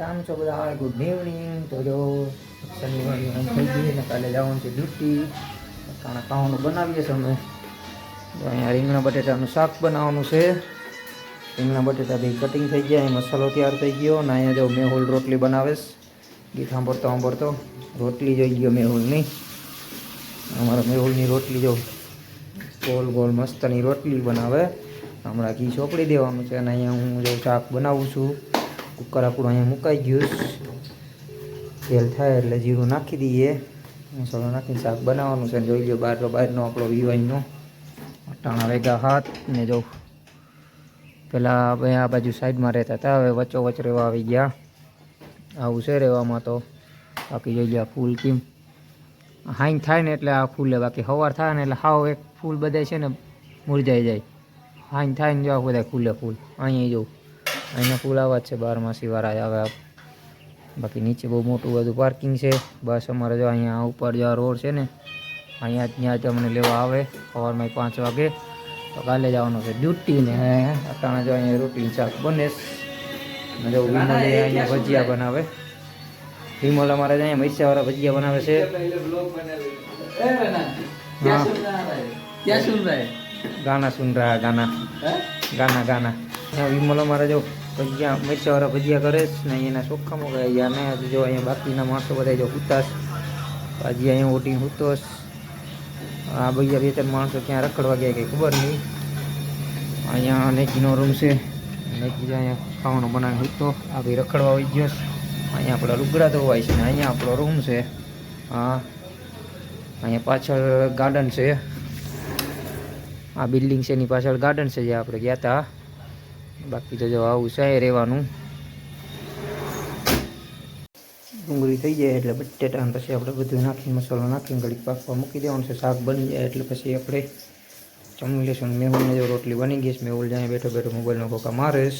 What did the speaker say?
કામ છો બધા ગુડ ઇવનિંગ તો જો શનિવારની આમ થઈ ગઈ ને કાલે જવાનું છે ડ્યુટી કાણા ખાવાનું બનાવીએ છીએ અમે તો અહીંયા રીંગણા બટેટાનું શાક બનાવવાનું છે રીંગણા બટેટા બી કટિંગ થઈ ગયા અહીં મસાલો તૈયાર થઈ ગયો અને અહીંયા જો મેહુલ રોટલી બનાવેશ ગીત સાંભળતો સાંભળતો રોટલી જોઈ ગયો મેહુલની અમારા મેહુલની રોટલી જો ગોલ ગોલ મસ્તની રોટલી બનાવે હમણાં ઘી ચોપડી દેવાનું છે અને અહીંયા હું જો શાક બનાવું છું કુકર આપણું અહીંયા મુકાઈ ગયું તેલ થાય એટલે જીરું નાખી દઈએ. મસાલો નાખીને શાક બનાવવાનું છે. જોઈ લો બહાર બહારનો આપણો વિવાઈનો અટાણા વેગા હાથ. ને જો પેલા આપણે આ બાજુ સાઈડમાં રહેતા હતા. હવે વચ્ચો વચ રહેવા આવી ગયા. આવું છે રહેવામાં તો. બાકી જોઈ લો ફૂલ કેમ હાઈન થાય ને એટલે આ ફૂલે. બાકી સવાર થાય ને એટલે હાવ એક ફૂલ બધા છે ને મુરઝાઈ જાય. હાઈન થાય ને જો આ બધા ખુલે ફૂલ. અહીંયા જો अँ खुलावा है बार मसी वाला आए आप बाकी नीचे बहुत मोटू बढ़ू पार्किंग से बस अमर जो अँपर जो रोड से अँ तमने लेवा सवार में पाँच वगे तो काले जावा ड्यूटी ने अटाण जो अँ रोटी चाक बने भजिया बनावे विमल अमरा जो मैसा वाला भजिया बनावे हाँ क्या सुन रहा है गाना गाना गाना गाना વિમલ અમારે જો ભજીયા, મરચાવાળા ભજીયા કરે છે ને, એના ચોખ્ખામાં ગયા યા ને હજી જો અહીંયા બાકીના માણસો બધા જો હુતાસ હજી અહીંયા ઓટી હુતોસ આ ભૈયા બે ત્રણ માણસો ક્યાં રખડવા ગયા કંઈ ખબર નહીં. અહીંયા નેકીનો રૂમ છે. નેકી અહીંયા ખાવાનું બનાવી હુતો. આ ભાઈ રખડવા આવી ગયો અહીંયા આપણા લુગડા ધોવાય છે ને, અહીંયા આપણો રૂમ છે. હા. અહીંયા પાછળ ગાર્ડન છે. આ બિલ્ડિંગ છે, એની પાછળ ગાર્ડન છે જે આપણે ગયા હતા બાકી તો જો આવું છે રહેવાનું ડુંગળી થઈ જાય એટલે બટેટા પછી આપણે બધું નાખીને મસાલો નાખીને ઘડીક પાકવા મૂકી દેવાનું છે શાક બની જાય એટલે પછી આપણે જમી લઈશું મેહુલને જો રોટલી બની ગઈ છે, મેહુલ જાય બેઠો બેઠો મોબાઈલનો કોકા મારે છે.